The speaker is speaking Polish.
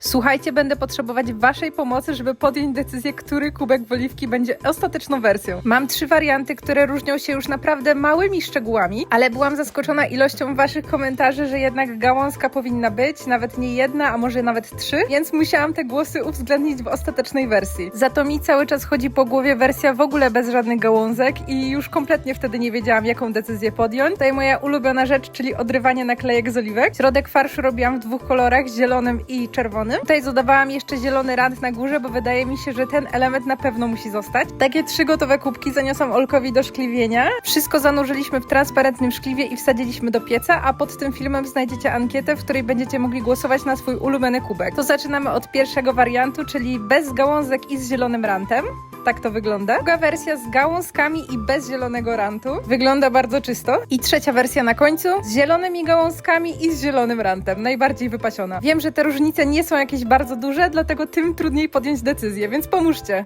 Słuchajcie, będę potrzebować Waszej pomocy, żeby podjąć decyzję, który kubek oliwki będzie ostateczną wersją. Mam trzy warianty, które różnią się już naprawdę małymi szczegółami, ale byłam zaskoczona ilością Waszych komentarzy, że jednak gałązka powinna być, nawet nie jedna, a może nawet trzy, więc musiałam te głosy uwzględnić w ostatecznej wersji. Za to mi cały czas chodzi po głowie wersja w ogóle bez żadnych gałązek i już kompletnie wtedy nie wiedziałam, jaką decyzję podjąć. Tutaj moja ulubiona rzecz, czyli odrywanie naklejek z oliwek. Środek farszu robiłam w dwóch kolorach, zielonym i czerwonym. Tutaj dodawałam jeszcze zielony rand na górze, bo wydaje mi się, że ten element na pewno musi zostać. Takie trzy gotowe kubki zaniosłam Olkowi do szkliwienia. Wszystko zanurzyliśmy w transparentnym szkliwie i wsadziliśmy do pieca, a pod tym filmem znajdziecie ankietę, w której będziecie mogli głosować na swój ulubiony kubek. To zaczynamy od pierwszego wariantu, czyli bez gałązek i z zielonym rantem. Tak to wygląda. Druga wersja z gałązkami i bez zielonego rantu. Wygląda bardzo czysto. I trzecia wersja na końcu z zielonymi gałązkami i z zielonym rantem. Najbardziej wypasiona. Wiem, że te różnice nie są jakieś bardzo duże, dlatego tym trudniej podjąć decyzję, więc pomóżcie.